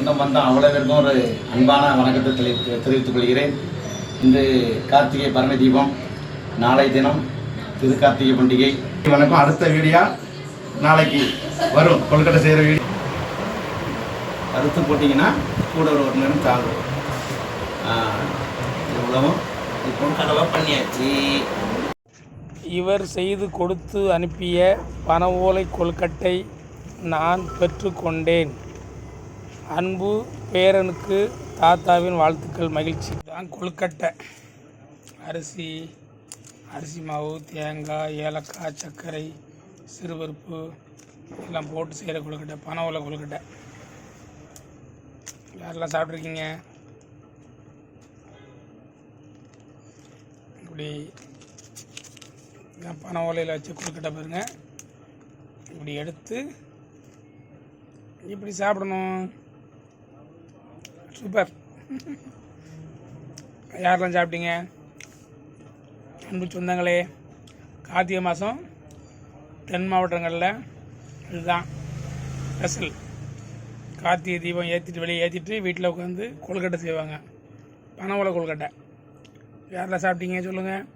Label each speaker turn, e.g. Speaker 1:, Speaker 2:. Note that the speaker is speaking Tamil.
Speaker 1: சொந்தம் வந்தோம் அவ்வளோ பேருக்கும் ஒரு அன்பான வணக்கத்தை தெரிவித்து தெரிவித்துக் கொள்கிறேன். இன்று கார்த்திகை பரணி தீபம் நாளை தினம் திருக்கார்த்திகை பண்டிகை. வணக்கம் அடுத்த வீடியோ நாளைக்கு வரும். கொல்கட்டை செய்கிற வீடியோ. அறுத்து போட்டிங்கன்னா கூட ஒரு ஒரு நேரம் தாங்கும். இவ்வளவும் இப்போ கடவை பண்ணியாச்சு.
Speaker 2: இவர் செய்து கொடுத்து அனுப்பிய பண ஓலை நான் பெற்றுக்கொண்டேன். அன்பு பேரனுக்கு தாத்தாவின் வாழ்த்துக்கள் மகிழ்ச்சி. தான் கொழுக்கட்டை. அரிசி அரிசி மாவு தேங்காய் ஏலக்காய் சர்க்கரை சிறுபருப்பு எல்லாம் போட்டு செய்கிற கொழுக்கட்டை பனை ஓலை கொழுக்கட்டை. யாரெல்லாம் சாப்பிட்ருக்கீங்க இப்படி பனை ஓலையில் வச்சு கொழுக்கட்டை பாருங்கள் இப்படி எடுத்து இப்படி சாப்பிடணும். சூப்பர். யாரெல்லாம் சாப்பிட்டீங்க? அன்பு சொந்தங்களே கார்த்திகை மாதம் தென் மாவட்டங்களில் இதுதான். ஸ்பெஷல். கார்த்திகை தீபம் ஏற்றிட்டு வெளியே ஏற்றிட்டு வீட்டில் உட்காந்து கொழுக்கட்டை செய்வாங்க. பனவளை கொழுக்கட்டை. யாரெல்லாம் சாப்பிட்டீங்க சொல்லுங்கள்